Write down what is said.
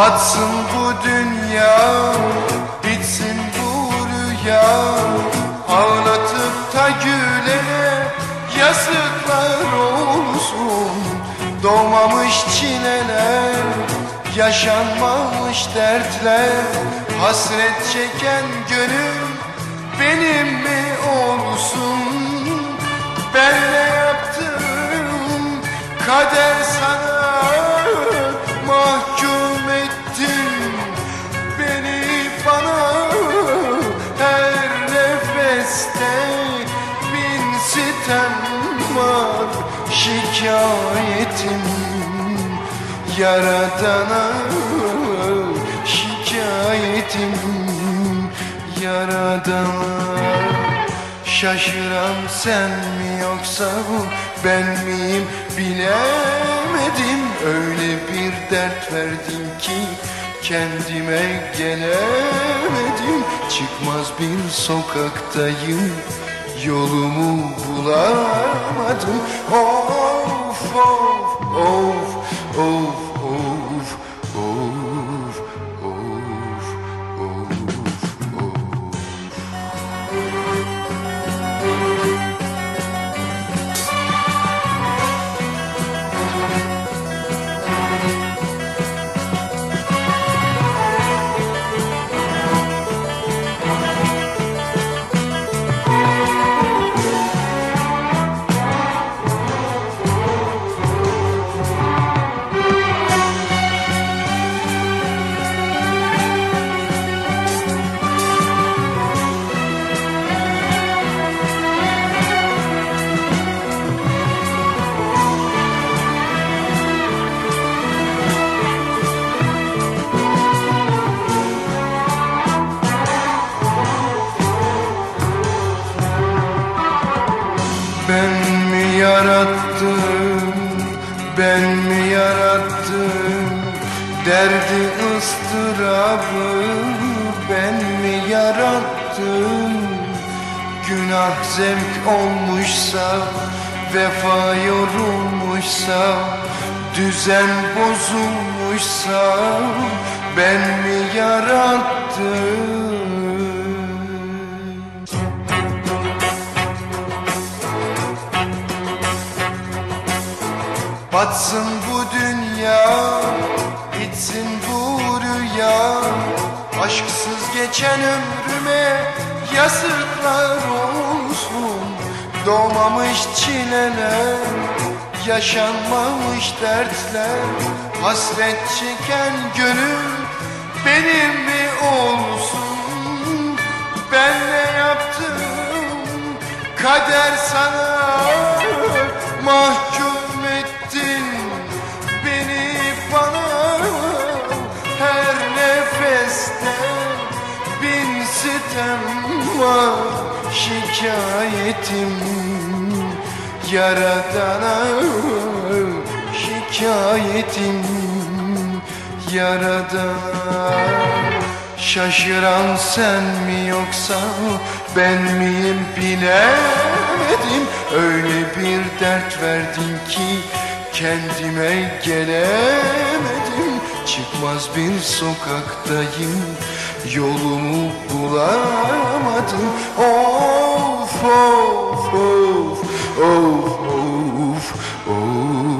Batsın bu dünya, bitsin bu rüya. Ağlatıp da gülene yazıklar olsun. Doğmamış çileler, yaşanmamış dertler. Hasret çeken gönül benim mi olsun? Ben nefeste bin sitem var Şikayetim. Yaradana Şikayetim. Yaradana Şaşıran sen mi yoksa bu ben miyim bilemedim. Öyle bir dert verdin ki kendime gelemedim. Çıkmaz bir sokaktayım yolumu bulamadım. Of of of of yarattım, ben mi yarattım? Derdi ıstırabı ben mi yarattım? Günah zevk olmuşsa, vefa yorulmuşsa Düzen bozulmuşsa ben mi yarattım Batsın bu dünya, bitsin bu rüya. Aşksız geçen ömrüme yazıklar olsun. Doğmamış çileler, yaşanmamış dertler. Hasret çeken gönül benim mi olsun? Ben ne yaptım? Kader sana mahkum var Şikayetim. Yaradana Şikayetim. Yaradana Şaşıran sen mi yoksa ben miyim bilemedim. Öyle bir dert verdin ki kendime gelemedim Çıkmaz bir sokaktayım Yolumu bulamadım. Of of of Of of of.